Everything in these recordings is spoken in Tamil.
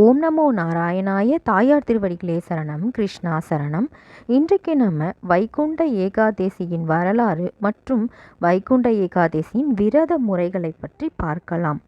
ஓம் நமோ நாராயணாய தாயார் திருவடிகளே சரணம் கிருஷ்ணா சரணம் இன்றைக்கு நம்ம வைகுண்ட ஏகாதேசியின் வரலாறு மற்றும் வைகுண்ட ஏகாதேசியின் விரத முறைகளை பற்றி பார்க்கலாம்.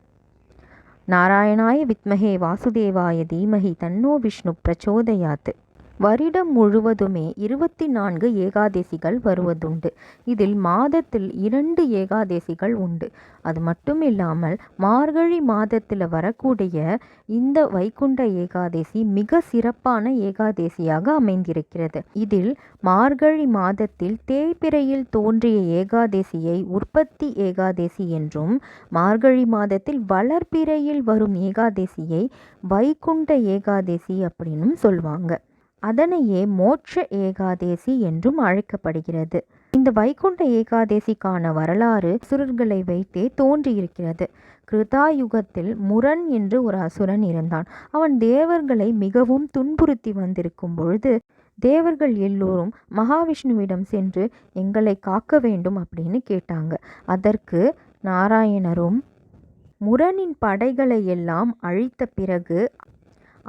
நாராயணாய வித்மகே வாசுதேவாய தீமகி தன்னோ விஷ்ணு பிரச்சோதயாத்து. வருடம் முழுவதுமே இருபத்தி நான்கு ஏகாதேசிகள் வருவதுண்டு. இதில் மாதத்தில் இரண்டு ஏகாதேசிகள் உண்டு. அது மட்டும் இல்லாமல் மார்கழி மாதத்தில் வரக்கூடிய இந்த வைகுண்ட ஏகாதேசி மிக சிறப்பான ஏகாதேசியாக அமைந்திருக்கிறது. இதில் மார்கழி மாதத்தில் தேய்பிறையில் தோன்றிய ஏகாதேசியை உற்பத்தி ஏகாதேசி என்றும் மார்கழி மாதத்தில் வளர்பிறையில் வரும் ஏகாதேசியை வைகுண்ட ஏகாதேசி அப்படின்னும் சொல்வாங்க. அதனையே மோட்ச ஏகாதேசி என்றும் அழைக்கப்படுகிறது. இந்த வைகுண்ட ஏகாதேசிக்கான வரலாறு அசுரர்களை வைத்தே தோன்றியிருக்கிறது. கிருதாயுகத்தில் முரண் என்று ஒரு அசுரன் இருந்தான். அவன் தேவர்களை மிகவும் துன்புறுத்தி வந்திருக்கும் பொழுது தேவர்கள் எல்லோரும் மகாவிஷ்ணுவிடம் சென்று எங்களை காக்க வேண்டும் அப்படின்னு கேட்டாங்க. அதற்கு நாராயணரும் முரணின் படைகளை எல்லாம் அழித்த பிறகு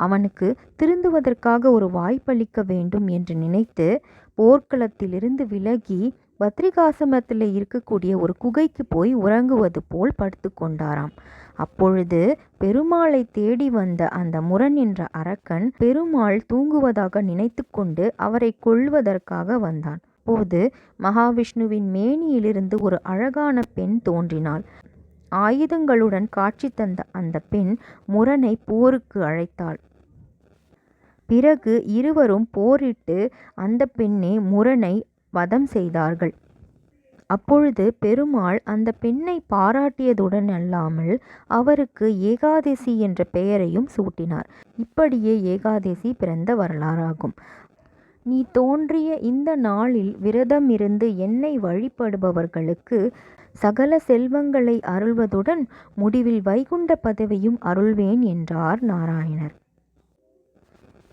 அவனுக்கு திருந்துவதற்காக ஒரு வாய்ப்பளிக்க வேண்டும் என்று நினைத்து போர்க்களத்திலிருந்து விலகி பத்ரிகாசிரமத்தில் இருக்கக்கூடிய ஒரு குகைக்கு போய் உறங்குவது போல் படுத்து கொண்டாராம். அப்பொழுது பெருமாளை தேடி வந்த அந்த முரண் என்ற அரக்கன் பெருமாள் தூங்குவதாக நினைத்து கொண்டு அவரை கொள்வதற்காக வந்தான். போது மகாவிஷ்ணுவின் மேனியிலிருந்து ஒரு அழகான பெண் தோன்றினாள். ஆயுதங்களுடன் காட்சி தந்த அந்த பெண் முரனை போருக்கு அழைத்தாள். பிறகு இருவரும் போரிட்டு அந்த பெண்ணே முரனை வதம் செய்தார்கள். அப்பொழுது பெருமாள் அந்த பெண்ணை பாராட்டியதுடன் அல்லாமல் அவருக்கு ஏகாதசி என்ற பெயரையும் சூட்டினார். இப்படியே ஏகாதசி பிறந்த வரலாறாகும். நீ தோன்றிய இந்த நாளில் விரதமிருந்து என்னை வழிபடுபவர்களுக்கு சகல செல்வங்களை அருள்வதுடன் முடிவில் வைகுண்ட பதவியும் அருள்வேன் என்றார் நாராயணர்.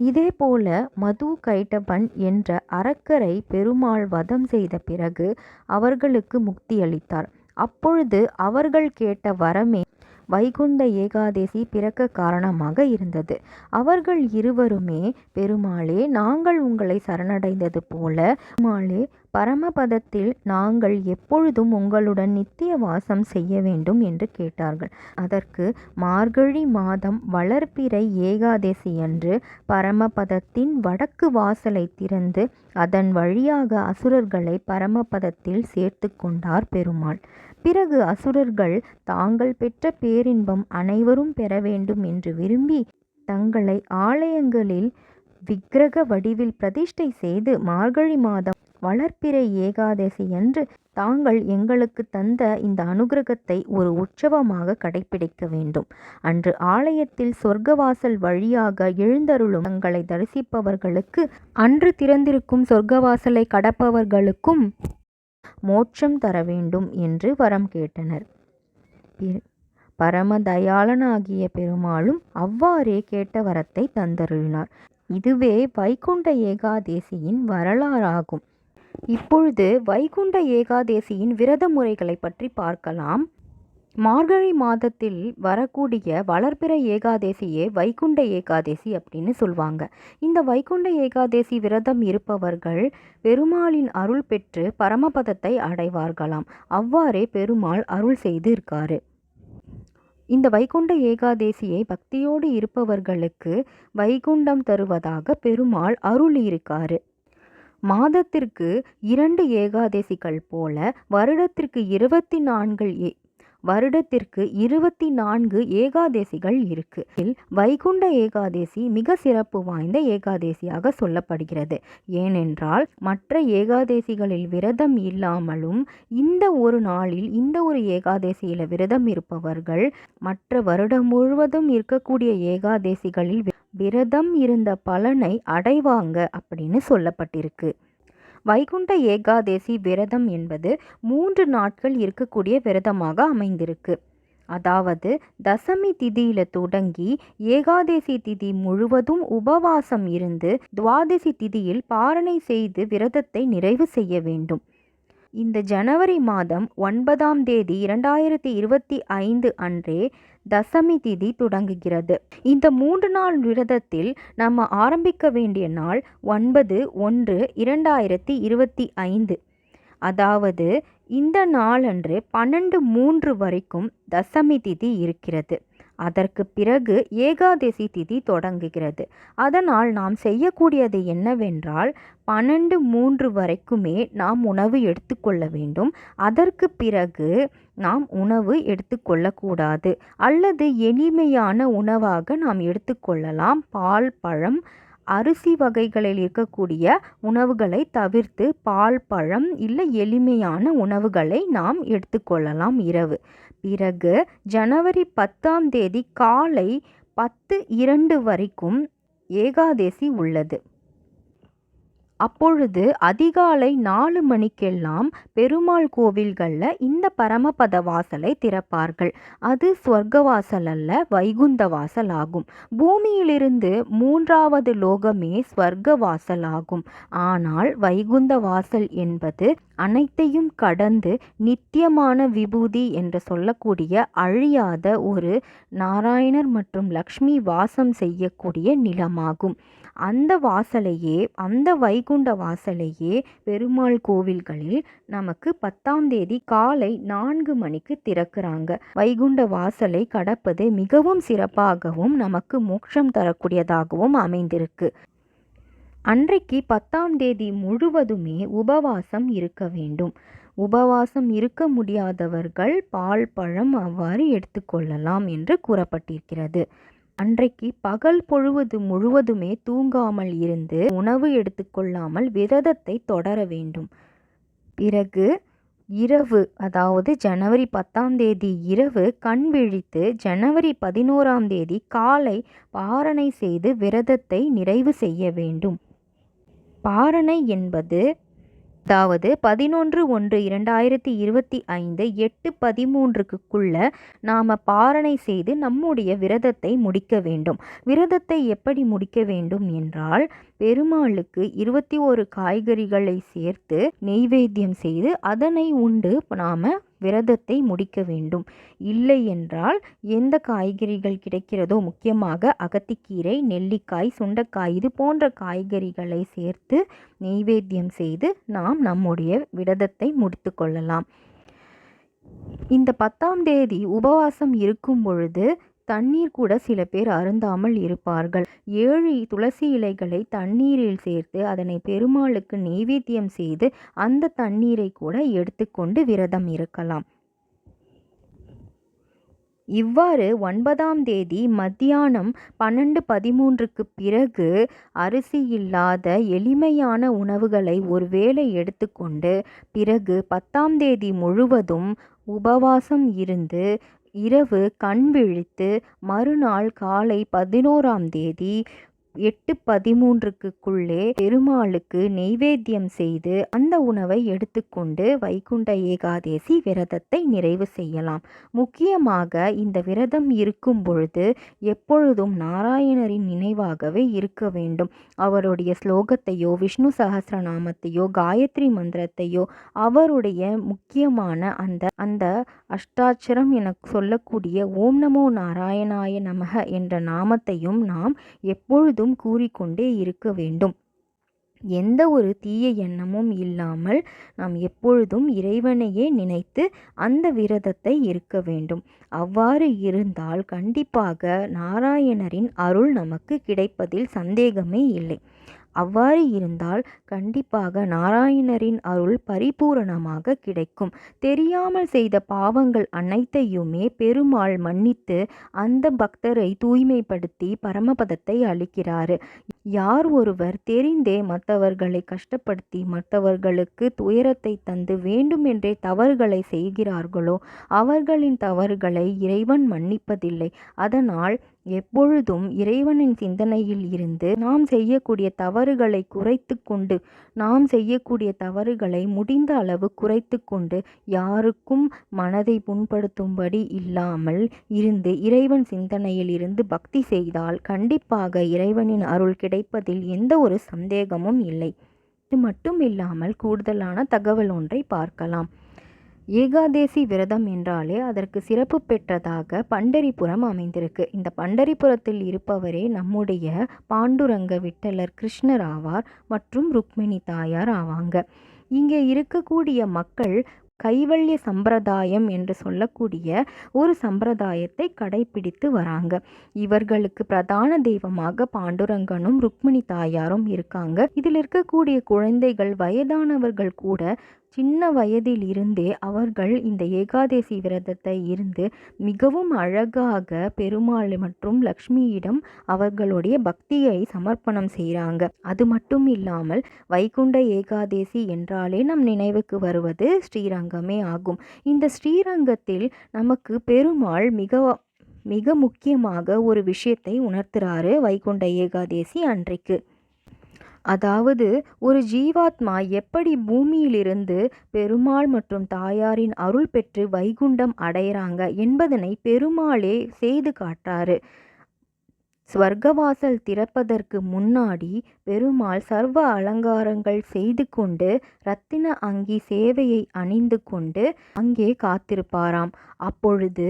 இதேபோல மது கைட்டபன் என்ற அரக்கரை பெருமாள் வதம் செய்த பிறகு அவர்களுக்கு முக்தியளித்தார். அப்பொழுது அவர்கள் கேட்ட வரமே வைகுண்ட ஏகாதேசி பிறக்க காரணமாக இருந்தது. அவர்கள் இருவருமே பெருமாளே நாங்கள் உங்களை சரணடைந்தது போல பெருமாளே பரமபதத்தில் நாங்கள் எப்பொழுதும் உங்களுடன் நித்திய வாசம் செய்ய வேண்டும் என்று கேட்டார்கள். அதற்கு மார்கழி மாதம் வளர்ப்பிறை ஏகாதேசி அன்று பரமபதத்தின் வடக்கு வாசலை திறந்து அதன் வழியாக அசுரர்களை பரமபதத்தில் சேர்த்து கொண்டார் பெருமாள். பிறகு அசுரர்கள் தாங்கள் பெற்ற பேரின்பம் அனைவரும் பெற வேண்டும் என்று விரும்பி தங்களை ஆலயங்களில் விக்கிரக வடிவில் பிரதிஷ்டை செய்து மார்கழி மாதம் வளர்ப்பிறை ஏகாதசி அன்று தாங்கள் எங்களுக்கு தந்த இந்த அனுகிரகத்தை ஒரு உற்சவமாக கடைபிடிக்க வேண்டும். அன்று ஆலயத்தில் சொர்க்கவாசல் வழியாக எழுந்தருளும் தங்களை தரிசிப்பவர்களுக்கு அன்று திறந்திருக்கும் சொர்க்கவாசலை கடப்பவர்களுக்கும் மோட்சம் தர வேண்டும் என்று வரம் கேட்டனர். பரமதயாளனாகிய பெருமாளும் அவ்வாறே கேட்ட வரத்தை தந்தருளினார். இதுவே வைகுண்ட ஏகாதேசியின் வரலாறாகும். இப்பொழுது வைகுண்ட ஏகாதேசியின் விரத முறைகளை பற்றி பார்க்கலாம். மார்கழி மாதத்தில் வரக்கூடிய வளர்பிற ஏகாதேசியே வைகுண்ட ஏகாதேசி அப்படின்னு சொல்லுவாங்க இந்த வைகுண்ட ஏகாதேசி விரதம் இருப்பவர்கள் பெருமாளின் அருள் பெற்று பரமபதத்தை அடைவார்களாம். அவ்வாறே பெருமாள் அருள் செய்து இருக்காரு இந்த வைகுண்ட ஏகாதேசியை பக்தியோடு இருப்பவர்களுக்கு வைகுண்டம் தருவதாக பெருமாள் அருள் இருக்காரு மாதத்திற்கு இரண்டு ஏகாதசிகள் போல வருடத்திற்கு இருபத்தி நான்கு ஏ வருடத்திற்கு இருபத்தி நான்கு ஏகாதேசிகள் இருக்கு. இதில் வைகுண்ட ஏகாதேசி மிக சிறப்பு வாய்ந்த ஏகாதேசியாக சொல்லப்படுகிறது. ஏனென்றால் மற்ற ஏகாதேசிகளில் விரதம் இல்லாமலும் இந்த ஒரு நாளில் இந்த ஒரு ஏகாதேசியில் விரதம் இருப்பவர்கள் மற்ற வருடம் முழுவதும் இருக்கக்கூடிய ஏகாதேசிகளில் விரதம் இருந்த பலனை அடைவாங்க அப்படின்னு சொல்லப்பட்டிருக்கு. வைகுண்ட ஏகாதேசி விரதம் என்பது மூன்று நாட்கள் இருக்கக்கூடிய விரதமாக அமைந்திருக்கு. அதாவது தசமி திதியில தொடங்கி ஏகாதேசி திதி முழுவதும் உபவாசம் இருந்து துவாதசி திதியில் பாரணை செய்து விரதத்தை நிறைவு செய்ய வேண்டும். இந்த ஜனவரி மாதம் ஒன்பதாம் தேதி இரண்டாயிரத்தி இருபத்தி ஐந்து அன்றே தசமி திதி தொடங்குகிறது. இந்த மூன்று நாள் விரதத்தில் நம்ம ஆரம்பிக்க வேண்டிய நாள் ஒன்பது ஒன்று இரண்டாயிரத்தி இருபத்தி ஐந்து. அதாவது இந்த நாளன்று பன்னெண்டு மூன்று வரைக்கும் தசமி திதி இருக்கிறது. அதற்கு பிறகு ஏகாதசி திதி தொடங்குகிறது. அதனால் நாம் செய்யக்கூடியது என்னவென்றால் பன்னெண்டு மூன்று வரைக்குமே நாம் உணவு எடுத்துக்கொள்ள வேண்டும். அதற்கு பிறகு நாம் உணவு எடுத்துக்கொள்ளக்கூடாது அல்லது எளிமையான உணவாக நாம் எடுத்துக்கொள்ளலாம் பால் பழம் அரிசி வகைகளில் இருக்கக்கூடிய உணவுகளை தவிர்த்து பால் பழம் இல்லை எளிமையான உணவுகளை நாம் எடுத்துக்கொள்ளலாம். இரவு. பிறகு ஜனவரி பத்தாம் தேதி காலை பத்து இரண்டு வரைக்கும் ஏகாதசி உள்ளது. அப்பொழுது அதிகாலை நாலு மணிக்கெல்லாம் பெருமாள் கோவில்களில் இந்த பரமபத வாசலை திறப்பார்கள். அது சொர்க்க வாசல் அல்ல வைகுந்த வாசல் ஆகும். பூமியிலிருந்து மூன்றாவது லோகமே ஸ்வர்க்க வாசல் ஆகும். ஆனால் வைகுந்த வாசல் என்பது அனைத்தையும் கடந்து நித்தியமான விபூதி என்று சொல்லக்கூடிய அழியாத ஒரு நாராயணர் மற்றும் லக்ஷ்மி வாசம் செய்யக்கூடிய நிலமாகும். அந்த வாசலையே அந்த வைகுண்ட வாசலையே பெருமாள் கோவில்களில் நமக்கு பத்தாம் தேதி காலை நான்கு மணிக்கு திறக்கிறாங்க. வைகுண்ட வாசலை கடப்பது மிகவும் சிறப்பாகவும் நமக்கு மோட்சம் தரக்கூடியதாகவும் அமைந்திருக்கு. அன்றைக்கு பத்தாம் தேதி முழுவதுமே உபவாசம் இருக்க வேண்டும். உபவாசம் இருக்க முடியாதவர்கள் பால் பழம் அவ்வாறு எடுத்துக்கொள்ளலாம் என்று கூறப்பட்டிருக்கிறது. அன்றைக்கு பகல் பொழுவது முழுவதுமே தூங்காமல் இருந்து உணவு எடுத்துக்கொள்ளாமல் விரதத்தை தொடர வேண்டும். பிறகு இரவு அதாவது ஜனவரி பத்தாம் தேதி இரவு கண் விழித்து ஜனவரி பதினோராம் தேதி காலை பாரணை செய்து விரதத்தை நிறைவு செய்ய வேண்டும். பாரணை என்பது அதாவது பதினொன்று ஒன்று இரண்டாயிரத்தி இருபத்தி ஐந்து எட்டு பதிமூன்றுக்குள்ள நாம் பாரணை செய்து நம்முடைய விரதத்தை முடிக்க வேண்டும். விரதத்தை எப்படி முடிக்க வேண்டும் என்றால் பெருமாளுக்கு இருபத்தி ஒரு காய்கறிகளை சேர்த்து நெய்வேத்தியம் செய்து அதனை உண்டு நாம் விரதத்தை முடிக்க வேண்டும். இல்லை என்றால் எந்த காய்கறிகள் கிடைக்கிறதோ முக்கியமாக அகத்திக்கீரை நெல்லிக்காய் சுண்டைக்காய் இது போன்ற காய்கறிகளை சேர்த்து நெய்வேத்தியம் செய்து நாம் நம்முடைய விரதத்தை முடித்து கொள்ளலாம். இந்த பத்தாம் தேதி உபவாசம் இருக்கும் பொழுது தண்ணீர் கூட சில பேர் அருந்தாமல் இருப்பார்கள். ஏழு துளசி இலைகளை தண்ணீரில் சேர்த்து அதனை பெருமாளுக்கு நெய்வேத்தியம் செய்து அந்த தண்ணீரை கூட எடுத்துக்கொண்டு விரதம் இருக்கலாம். இவ்வாறு ஒன்பதாம் தேதி மத்தியானம் பன்னெண்டு பதிமூன்றுக்கு பிறகு அரிசி இல்லாத எளிமையான உணவுகளை ஒருவேளை எடுத்துக்கொண்டு பிறகு பத்தாம் தேதி முழுவதும் உபவாசம் இருந்து இரவு கண் விழித்து மறுநாள் காலை பதினோராம் தேதி எட்டு பதிமூன்றுக்குள்ளே பெருமாளுக்கு நெய்வேத்தியம் செய்து அந்த உணவை எடுத்துக்கொண்டு வைகுண்ட ஏகாதேசி விரதத்தை நிறைவு செய்யலாம். முக்கியமாக இந்த விரதம் இருக்கும் பொழுது எப்பொழுதும் நாராயணரின் நினைவாகவே இருக்க வேண்டும். அவருடைய ஸ்லோகத்தையோ விஷ்ணு சகசிரநாமத்தையோ காயத்ரி மந்திரத்தையோ அவருடைய முக்கியமான அந்த அந்த அஷ்டாட்சரம் என சொல்லக்கூடிய ஓம் நமோ நாராயணாய நமக என்ற நாமத்தையும் நாம் எப்பொழுதும் எப்பொழுதும் கூறிக்கொண்டே இருக்க வேண்டும். எந்த ஒரு தீய எண்ணமும் இல்லாமல் நாம் எப்பொழுதும் இறைவனையே நினைத்து அந்த விரதத்தை இருக்க வேண்டும். அவ்வாறு இருந்தால் கண்டிப்பாக நாராயணரின் அருள் நமக்கு கிடைப்பதில் சந்தேகமே இல்லை. அவ்வாறு இருந்தால் கண்டிப்பாக நாராயணரின் அருள் பரிபூரணமாக கிடைக்கும். தெரியாமல் செய்த பாவங்கள் அனைத்தையுமே பெருமாள் மன்னித்து அந்த பக்தரை தூய்மைப்படுத்தி பரமபதத்தை அளிக்கிறார். யார் ஒருவர் தெரிந்தே மற்றவர்களை கஷ்டப்படுத்தி மற்றவர்களுக்கு துயரத்தை தந்து வேண்டுமென்றே தவறுகளை செய்கிறார்களோ அவர்களின் தவறுகளை இறைவன் மன்னிப்பதில்லை. அதனால் எப்பொழுதும் இறைவனின் சிந்தனையில் இருந்து நாம் செய்யக்கூடிய தவறுகளை குறைத்து கொண்டு நாம் செய்யக்கூடிய தவறுகளை முடிந்த அளவு குறைத்து கொண்டு யாருக்கும் மனதை புண்படுத்தும்படி இல்லாமல் இருந்து இறைவன் சிந்தனையில் இருந்து பக்தி செய்தால் கண்டிப்பாக இறைவனின் அருள் கிடைப்பதில் எந்த ஒரு சந்தேகமும் இல்லை. இது மட்டும் இல்லாமல் கூடுதலான தகவல் ஒன்றை பார்க்கலாம். ஏகாதேசி விரதம் என்றாலே அதற்கு சிறப்பு பெற்றதாக பண்டரிபுரம் அமைந்திருக்கு. இந்த பண்டரிபுரத்தில் இருப்பவரே நம்முடைய பாண்டுரங்க விட்டலர் கிருஷ்ணர் ஆவார் மற்றும் ருக்மிணி தாயார் ஆவாங்க. இங்கே இருக்கக்கூடிய மக்கள் கைவல்ய சம்பிரதாயம் என்று சொல்லக்கூடிய ஒரு சம்பிரதாயத்தை கடைபிடித்து வராங்க. இவர்களுக்கு பிரதான தெய்வமாக பாண்டுரங்கனும் ருக்மிணி தாயாரும் இருக்காங்க. இதில் இருக்கக்கூடிய குழந்தைகள் வயதானவர்கள் கூட சின்ன வயதில் இருந்தே அவர்கள் இந்த ஏகாதேசி விரதத்தை இருந்து மிகவும் அழகாக பெருமாள் மற்றும் லக்ஷ்மியிடம் அவர்களுடைய பக்தியை சமர்ப்பணம் செய்கிறாங்க. அது மட்டும் இல்லாமல் வைகுண்ட ஏகாதேசி என்றாலே நம் நினைவுக்கு வருவது ஸ்ரீரங்கமே ஆகும். இந்த ஸ்ரீரங்கத்தில் நமக்கு பெருமாள் மிக மிக முக்கியமாக ஒரு விஷயத்தை உணர்த்துறாரு வைகுண்ட ஏகாதேசி அன்றைக்கு. அதாவது ஒரு ஜீவாத்மா எப்படி பூமியிலிருந்து பெருமாள் மற்றும் தாயாரின் அருள் பெற்று வைகுண்டம் அடையிறாங்க என்பதனை பெருமாளே செய்து காட்டாரு. ஸ்வர்க்கவாசல் திறப்பதற்கு முன்னாடி பெருமாள் சர்வ அலங்காரங்கள் செய்து கொண்டு ரத்தின அங்கி சேவையை அணிந்து கொண்டு அங்கே காத்திருப்பாராம். அப்பொழுது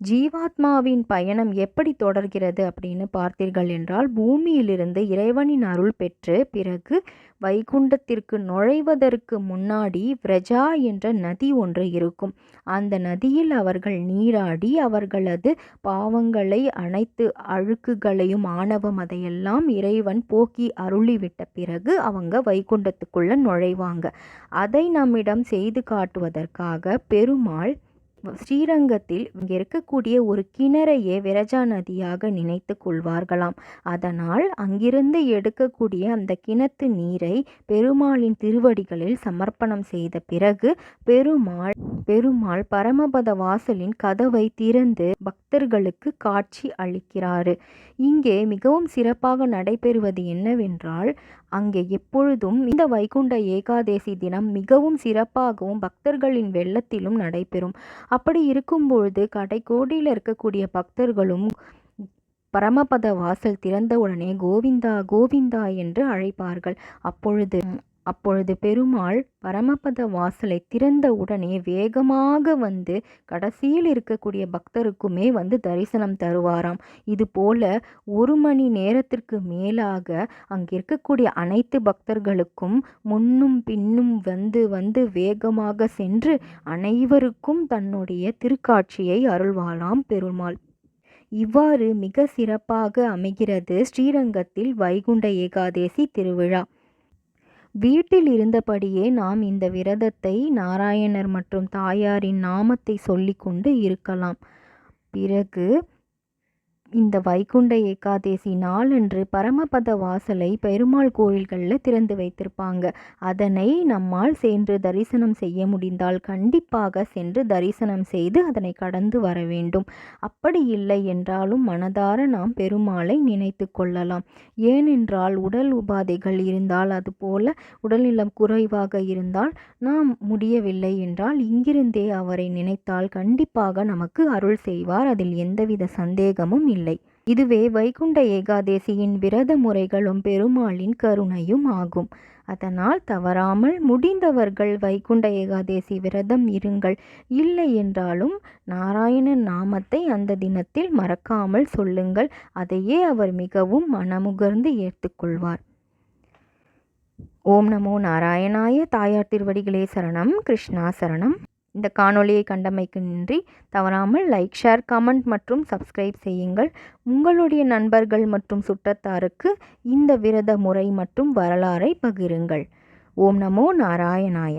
ஜீவாத்மாவின் பயணம் எப்படி தொடர்கிறது அப்படின்னு பார்த்தீர்கள் என்றால் பூமியிலிருந்து இறைவனின் அருள் பெற்று பிறகு வைகுண்டத்திற்கு நுழைவதற்கு முன்னாடி விரஜா என்ற நதி ஒன்று இருக்கும். அந்த நதியில் அவர்கள் நீராடி அவர்களது பாவங்களை அனைத்து அழுக்குகளையும் ஆணவம் அதையெல்லாம் இறைவன் போக்கி அருளிவிட்ட பிறகு அவங்க வைகுண்டத்துக்குள்ள நுழைவாங்க. அதை நம்மிடம் செய்து காட்டுவதற்காக பெருமாள் ஸ்ரீரங்கத்தில் இங்கே இருக்கக்கூடிய ஒரு கிணறையே விரஜா நதியாக நினைத்து கொள்வார்களாம். அதனால் அங்கிருந்து எடுக்கக்கூடிய அந்த கிணத்து நீரை பெருமாளின் திருவடிகளில் சமர்ப்பணம் செய்த பிறகு பெருமாள் பெருமாள் பரமபத வாசலின் கதவை திறந்து பக்தர்களுக்கு காட்சி அளிக்கிறார். இங்கே மிகவும் சிறப்பாக நடைபெறுவது என்னவென்றால் அங்கே எப்பொழுதும் இந்த வைகுண்ட ஏகாதேசி தினம் மிகவும் சிறப்பாகவும் பக்தர்களின் வெள்ளத்திலும் நடைபெறும். அப்படி இருக்கும்பொழுது கடைக்கோடியில் இருக்கக்கூடிய பக்தர்களும் பரமபத வாசல் திறந்தவுடனே கோவிந்தா கோவிந்தா என்று அழைப்பார்கள். அப்பொழுது அப்பொழுது பெருமாள் பரமபத வாசலை திறந்த உடனே வேகமாக வந்து கடைசியில் இருக்கக்கூடிய பக்தருக்குமே வந்து தரிசனம் தருவாராம். இது போல ஒரு மணி நேரத்திற்கு மேலாக அங்கே இருக்கக்கூடிய அனைத்து பக்தர்களுக்கும் முன்னும் பின்னும் வந்து வந்து வேகமாக சென்று அனைவருக்கும் தன்னுடைய திருக்காட்சியை அருள்வாளாம் பெருமாள். இவ்வாறு மிக சிறப்பாக அமைகிறது ஸ்ரீரங்கத்தில் வைகுண்ட ஏகாதேசி திருவிழா. வீட்டில் இருந்தபடியே நாம் இந்த விரதத்தை நாராயணர் மற்றும் தாயாரின் நாமத்தை சொல்லிக்கொண்டு இருக்கலாம். பிறகு இந்த வைகுண்ட ஏகாதேசி நாளன்று பரமபத வாசலை பெருமாள் கோயில்களில் திறந்து வைத்திருப்பாங்க. அதனை நம்மால் சென்று தரிசனம் செய்ய முடிந்தால் கண்டிப்பாக சென்று தரிசனம் செய்து அதனை கடந்து வர வேண்டும். அப்படி இல்லை என்றாலும் மனதார நாம் பெருமாளை நினைத்து கொள்ளலாம். ஏனென்றால் உடல் உபாதைகள் இருந்தால் அதுபோல உடல்நலம் குறைவாக இருந்தால் நாம் முடியவில்லை என்றால் இங்கிருந்தே அவரை நினைத்தால் கண்டிப்பாக நமக்கு அருள் செய்வார். அதில் எந்தவித சந்தேகமும் இல்லை. இல்லை. இதுவே வைகுண்ட ஏகாதேசியின் விரத முறைகளும் பெருமாளின் கருணையும் ஆகும். அதனால் தவறாமல் முடிந்தவர்கள் வைகுண்ட ஏகாதேசி விரதம் இருங்கள். இல்லை என்றாலும் நாராயணன் நாமத்தை அந்த தினத்தில் மறக்காமல் சொல்லுங்கள். அதையே அவர் மிகவும் மனமுகர்ந்து ஏற்றுக்கொள்வார் ஓம் நமோ நாராயணாய தாயார் திருவடிகளே சரணம். கிருஷ்ணா சரணம். இந்த காணொளியை கண்டமைக்கு நன்றி தவறாமல் லைக் ஷேர் கமெண்ட் மற்றும் சப்ஸ்கிரைப் செய்யுங்கள். உங்களுடைய நண்பர்கள் மற்றும் சுற்றத்தாருக்கு இந்த விரத முறை மற்றும் வரலாறை பகிருங்கள். ஓம் நமோ நாராயணாய.